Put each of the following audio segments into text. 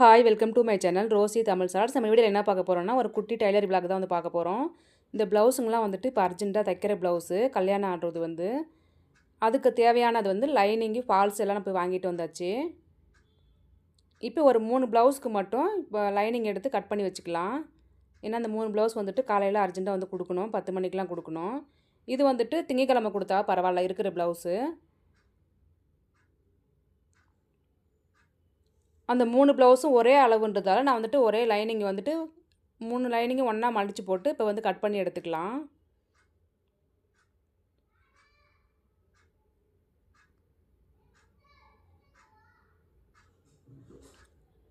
Hi welcome to my channel Rosy Tamil sir நம்ம வீடியோவில் என்ன பார்க்க போகிறோம்னா ஒரு குட்டி டைலர் பிளாக் தான் வந்து பார்க்க போகிறோம் இந்த ப்ளவுஸுங்கெலாம் வந்துட்டு இப்போ அர்ஜென்ட்டாக தைக்கிற ப்ளவுஸு கல்யாணம் ஆடுறது வந்து. அதுக்கு தேவையானது வந்து லைனிங்கு ஃபால்ஸ் எல்லாம் நம்ம போய் வாங்கிட்டு வந்தாச்சு. இப்போ ஒரு மூணு ப்ளவுஸ்க்கு மட்டும் இப்போ லைனிங் எடுத்து கட் பண்ணி வச்சுக்கலாம். ஏன்னா அந்த மூணு ப்ளவுஸ் வந்துட்டு காலையில் அர்ஜென்ட்டாக வந்து கொடுக்கணும் பத்து மணிக்கெலாம் கொடுக்கணும். இது வந்துட்டு திங்கக்கிழமை கொடுத்தா பரவாயில்ல இருக்கிற ப்ளவுஸு அந்த மூணு ப்ளவுஸும் ஒரே அளவுன்றதால நான் வந்துட்டு ஒரே லைனிங் வந்துட்டு மூணு லைனிங்கும் ஒன்றா மடித்து போட்டு இப்போ வந்து கட் பண்ணி எடுத்துக்கலாம்.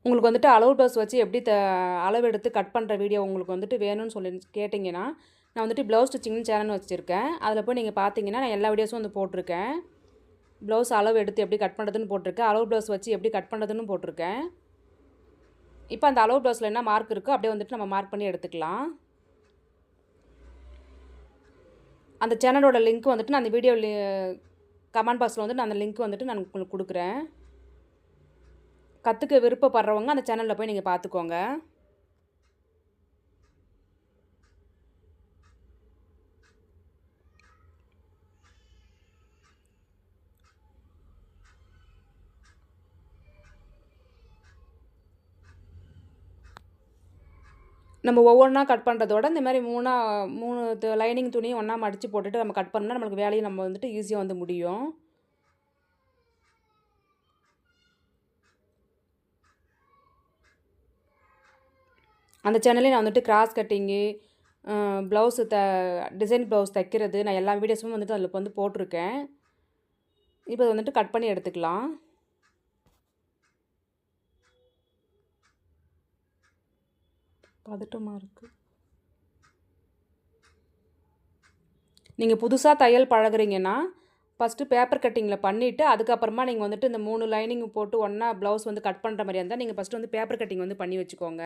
உங்களுக்கு வந்துட்டு அளவு ப்ளவுஸ் வச்சு எப்படி த அளவு எடுத்து கட் பண்ணுற வீடியோ உங்களுக்கு வந்துட்டு வேணும்னு சொல்லி கேட்டிங்கன்னா நான் வந்துட்டு ப்ளவுஸ் ஸ்டிச்சிங்னு சேனல் வச்சுருக்கேன். அதில் போய் நீங்கள் பார்த்தீங்கன்னா நான் எல்லா வீடியோஸும் வந்து போட்டிருக்கேன். ப்ளவுஸ் அளவு எடுத்து எப்படி கட் பண்ணுறதுன்னு போட்டிருக்கேன். அளவு ப்ளவுஸ் வச்சு எப்படி கட் பண்ணுறதுன்னு போட்டிருக்கேன். இப்போ அந்த அளவு ப்ளவுஸில் என்ன மார்க் இருக்கோ அப்படியே வந்துட்டு நம்ம மார்க் பண்ணி எடுத்துக்கலாம். அந்த சேனலோட லிங்க் வந்துட்டு நான் அந்த வீடியோ கமெண்ட் பாக்ஸில் வந்துட்டு நான் அந்த லிங்க் வந்துட்டு நான் உங்களுக்கு கொடுக்குறேன். கற்றுக்க விருப்பப்படுறவங்க அந்த சேனலில் போய் நீங்கள் பார்த்துக்கோங்க. நம்ம ஒவ்வொன்றா கட் பண்ணுறதோட இந்த மாதிரி மூணாக மூணு லைனிங் துணியும் ஒன்றா மடித்து போட்டுட்டு நம்ம கட் பண்ணால் நம்மளுக்கு வேலையை நம்ம வந்துட்டு ஈஸியாக வந்து முடியும். அந்த சேனலே நான் வந்துட்டு cross cutting blouse the design blouse தைக்கிறது நான் எல்லா வீடியோஸும் வந்துட்டு அதில் வந்து போட்டிருக்கேன். இப்போ வந்துட்டு கட் பண்ணி எடுத்துக்கலாம். பதட்டமாக இருக்குது நீங்கள் புதுசாக தையல் பழகுறீங்கன்னா ஃபஸ்ட்டு பேப்பர் கட்டிங்கில் பண்ணிவிட்டு அதுக்கப்புறமா நீங்கள் வந்துட்டு இந்த மூணு லைனிங் போட்டு ஒன்றா ப்ளவுஸ் வந்து கட் பண்ணுற மாதிரியா இருந்தால் நீங்கள் ஃபஸ்ட்டு வந்து பேப்பர் கட்டிங் வந்து பண்ணி வச்சுக்கோங்க.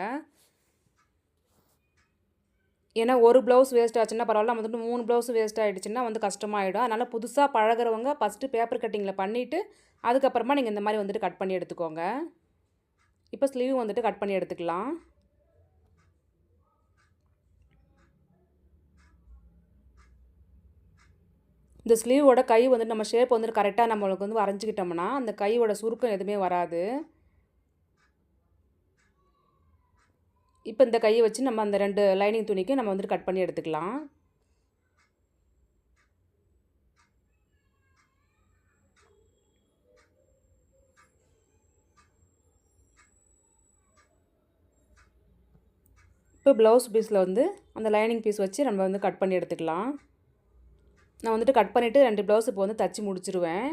ஏன்னா ஒரு ப்ளவுஸ் வேஸ்ட் ஆச்சுன்னா பரவாயில்ல நம்ம வந்துட்டு மூணு ப்ளவுஸ் வேஸ்ட் ஆகிடுச்சுன்னா வந்து கஷ்டமாயிடும். அதனால் புதுசாக பழகிறவங்க ஃபஸ்ட்டு பேப்பர் கட்டிங்கில் பண்ணிவிட்டு அதுக்கப்புறமா நீங்கள் இந்த மாதிரி வந்துட்டு கட் பண்ணி எடுத்துக்கோங்க. இப்போ ஸ்லீவ் வந்துட்டு கட் பண்ணி எடுத்துக்கலாம். இந்த ஸ்லீவோட கை வந்துட்டு நம்ம ஷேப் வந்துட்டு கரெக்டாக நம்மளுக்கு வந்து வரைஞ்சிக்கிட்டோம்னா அந்த கையோட சுருக்கம் எதுவுமே வராது. இப்போ இந்த கையை வச்சு நம்ம அந்த ரெண்டு லைனிங் துணிக்கு நம்ம வந்துட்டு கட் பண்ணி எடுத்துக்கலாம். இப்போ ப்ளவுஸ் பீஸில் வந்து அந்த லைனிங் பீஸ் வச்சு நம்ம வந்து கட் பண்ணி எடுத்துக்கலாம். நான் வந்துட்டு கட் பண்ணிவிட்டு ரெண்டு ப்ளவுஸ் இப்போ வந்து தச்சு முடிச்சிருவேன்.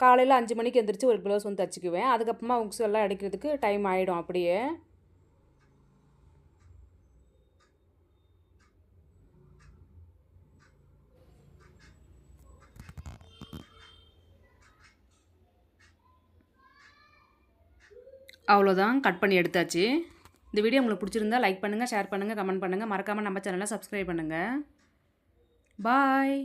காலையில் அஞ்சு மணிக்கு எந்திரிச்சு ஒரு ப்ளவுஸ் வந்து தச்சுக்குவேன். அதுக்கப்புறமா உக்ஸ் எல்லாம் அடிக்கிறதுக்கு டைம் ஆகிடும் அப்படியே. அவ்வளோதான் கட் பண்ணி எடுத்தாச்சு. இந்த வீடியோ உங்களுக்கு பிடிச்சிருந்தா லைக் பண்ணுங்கள் ஷேர் பண்ணுங்கள் கமெண்ட் பண்ணுங்கள் மறக்காமல் நம்ம சேனலை சப்ஸ்கிரைப் பண்ணுங்கள் பாய்